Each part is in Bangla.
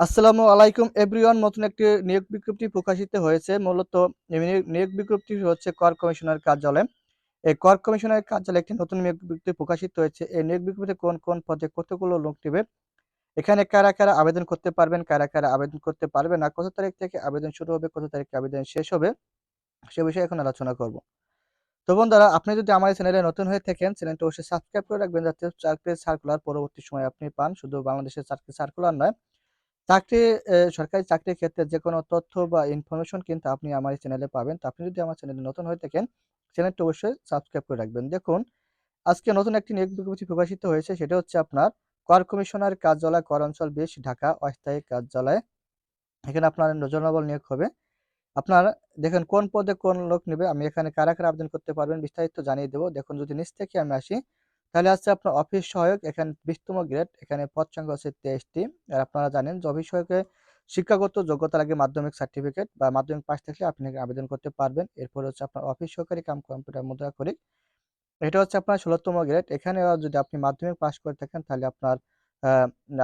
আসসালামু আলাইকুম, এভরিওয়ান। নতুন একটি নিয়োগ বিজ্ঞপ্তি প্রকাশিত হয়েছে। মূলত নিয়োগ- বিজ্ঞপ্তি হচ্ছে কর কমিশনার কার্যালয়। এই কর কমিশনার কার্যালয়ে একটি নতুন নিয়োগ বিজ্ঞপ্তি প্রকাশিত হয়েছে। এই নিয়োগ বিজ্ঞপ্তিতে কোন কোন পদে কতগুলো লোক নেবে, এখানে কারা কারা আবেদন করতে পারবেন, কারা কারা আবেদন করতে পারবে না, কত তারিখ থেকে আবেদন শুরু হবে, কত তারিখে আবেদন শেষ হবে, সে বিষয়ে এখন আলোচনা করব। তো বন্ধুরা, আপনি যদি আমার চ্যানেলে নতুন হয়ে থাকেন, চ্যানেলটা অবশ্যই সাবস্ক্রাইব করে রাখবেন, যাতে চাকরির সার্কুলার পরবর্তী সময় আপনি পান। শুধু বাংলাদেশের চাকরি সার্কুলার নয় চাকরি সরকারি চাকরির ক্ষেত্রে যে কোনো তথ্য বা ইনফরমেশন কিন্তু আপনি আমার এই চ্যানেলে পাবেন। তো আপনি যদি আমার চ্যানেলে নতুন হয়ে থাকেন চ্যানেলটা অবশ্যই সাবস্ক্রাইব করে রাখবেন। দেখুন, আজকে নতুন একটি নিয়োগ বিজ্ঞপ্তি প্রকাশিত হয়েছে, সেটা হচ্ছে আপনার কর কমিশনার কার্যালয়, কর অঞ্চল বিশ ঢাকা অস্থায়ী কার্যালয়। এখানে আপনার জনবল নিয়োগ হবে। আপনার, দেখেন, কোন পদে কোন লোক নেবে, আমি এখানে কারা কারা আবেদন করতে পারবেন বিস্তারিত জানিয়ে দেবো। দেখুন, যদি নিচ থেকে আমি আসি তাহলে আছে আপনার অফিস সহায়ক, এখানে বিশতম গ্রেড, এখানে পদ সংখ্যা হচ্ছে তেইশটি। আর আপনারা জানেন যে অফিস সহায়কে শিক্ষাগত যোগ্যতা লাগে মাধ্যমিক সার্টিফিকেট বা মাধ্যমিক পাশ থাকলে আপনি আবেদন করতে পারবেন। এরপর হচ্ছে আপনার অফিস সহকারী কাম কম্পিউটার মুদ্রা করি এটা হচ্ছে আপনার ষোলোতম গ্রেড। এখানে যদি আপনি মাধ্যমিক পাশ করে থাকেন, তাহলে আপনার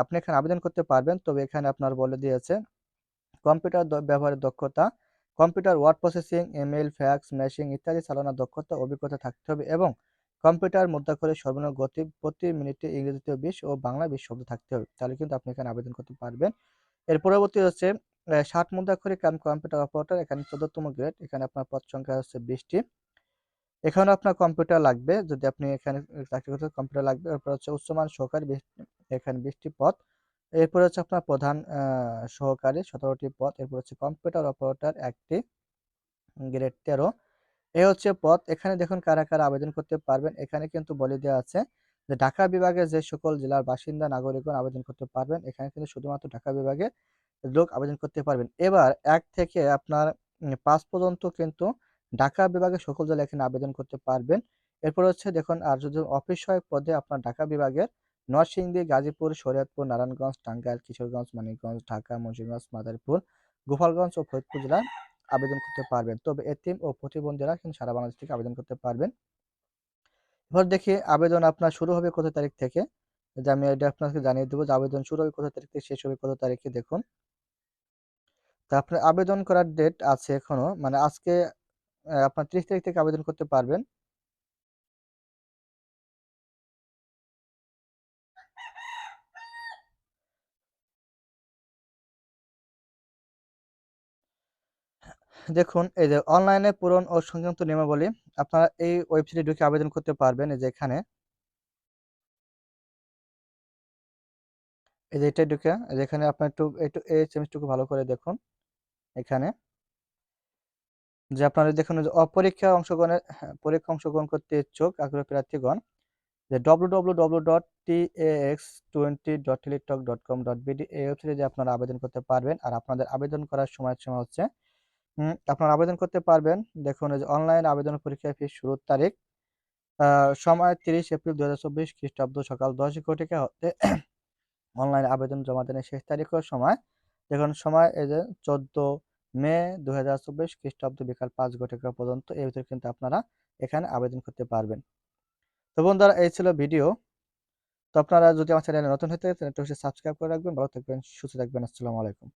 আপনি এখানে আবেদন করতে পারবেন। তবে এখানে আপনার বলে দিয়েছে, কম্পিউটার ব্যবহারের দক্ষতা, computer word processing email fax machine ইত্যাদি চালানোর দক্ষতা, অভিজ্ঞতা থাকতে হবে এবং কম্পিউটার মুদ্রা করে সর্বনিম্ন গতি প্রতি মিনিটে ইংরেজিতে বিশ ও বাংলা বিশ শব্দ থাকতে হবে। তাহলে কিন্তু আপনি এখানে আবেদন করতে পারবেন। এর পরবর্তী হচ্ছে ষাট মুদ্রা করে কাম কম্পিউটার অপারেটর, এখানে চোদ্দতম গ্রেড, এখানে আপনার পদ সংখ্যা হচ্ছে বিশটি। এখানে আপনার কম্পিউটার লাগবে, যদি আপনি এখানে চাকরি করতে কম্পিউটার লাগবে। এরপর হচ্ছে উচ্চমান সহকারী এখানে বিশটি পদ। এরপর হচ্ছে আপনার প্রধান সহকারী সতেরোটি পদ। এরপর হচ্ছে কম্পিউটার অপারেটর একটি, গ্রেড তেরো। এ হচ্ছে পদ এখানে দেখুন কারা কারা আবেদন করতে পারবেন। এখানে কিন্তু বলে দেওয়া আছে যে ঢাকা বিভাগে যে সকল জেলার বাসিন্দা, নাগরিকগণ আবেদন করতে পারবেন। এখানে কিন্তু শুধুমাত্র ঢাকা বিভাগে লোক আবেদন করতে পারবেন। এবার এক থেকে আপনার পাঁচ পর্যন্ত কিন্তু ঢাকা বিভাগে সকল জেলা এখানে আবেদন করতে পারবেন। এরপর হচ্ছে দেখুন আর যদি অফিস সহায়ক পদে আপনার ঢাকা বিভাগের নরসিংদী, গাজীপুর, শরীয়তপুর, নারায়ণগঞ্জ, টাঙ্গাইল, কিশোরগঞ্জ, মানিকগঞ্জ, ঢাকা, মুন্সিগঞ্জ, মাদারীপুর, গোপালগঞ্জ ও ফরিদপুর জেলায় আবেদন করতে পারবেন। তবে এতিম ও প্রতিবন্ধীরা কিন্তু সারা বাংলাদেশ থেকে আবেদন করতে পারবেন। এবার দেখি আবেদন আপনার শুরু হবে কত তারিখ থেকে? যে আমি এটা আপনাকে জানিয়ে দেবো যে আবেদন শুরু হবে কত তারিখ থেকে, শেষ হবে কত তারিখে, দেখুন। তা আপনার আবেদন করার ডেট আছে এখনও মানে আজকে আপনার ত্রিশ তারিখ থেকে আবেদন করতে পারবেন। দেখুন এই যে অনলাইনে পূরণ ও সংক্রান্ত নিয়মাবলী আপনারা এই ওয়েবসাইটে ঢুকে আবেদন করতে পারবেন এই যে এখানে। এই যে এটা ঢুকে এই যে এখানে আপনার একটু একটু এই সেমিস্টারটুকু ভালো করে দেখুন এখানে। যে আপনারা দেখুন যে অপরীক্ষা অংশগ্রহণের হ্যাঁ, পরীক্ষা অংশগ্রহণ করতে ইচ্ছুক আগ্রহ প্রার্থীগণ যে W W W dot T X twenty dot Teletalk dot com dot BD এই ওয়েবসাইটে যে আপনারা আবেদন করতে পারবেন আর আপনাদের আবেদন করার সময় সময় হচ্ছে আপনারা আবেদন করতে পারবেন। দেখুন যে অনলাইন আবেদন পরীক্ষা ফি শুরুর তারিখ। সময় তিরিশ এপ্রিল দু চব্বিশ খ্রিস্টাব্দ সকাল দশ ঘটিকা হতে অনলাইন আবেদন জমা দেনের শেষ তারিখের সময়। দেখুন, সময় এই যে চোদ্দ মে দু হাজার চব্বিশ খ্রিস্টাব্দ বিকাল পাঁচ ঘটিকা পর্যন্ত। এই ভিতরে কিন্তু আপনারা এখানে আবেদন করতে পারবেন। তো বন্ধুরা, এই ছিল ভিডিও। তো আপনারা যদি আমার চ্যানেলে নতুন অবশ্যই সাবস্ক্রাইব করে রাখবেন। ভালো থাকবেন, সুস্থ থাকবেন। আসসালামু আলাইকুম।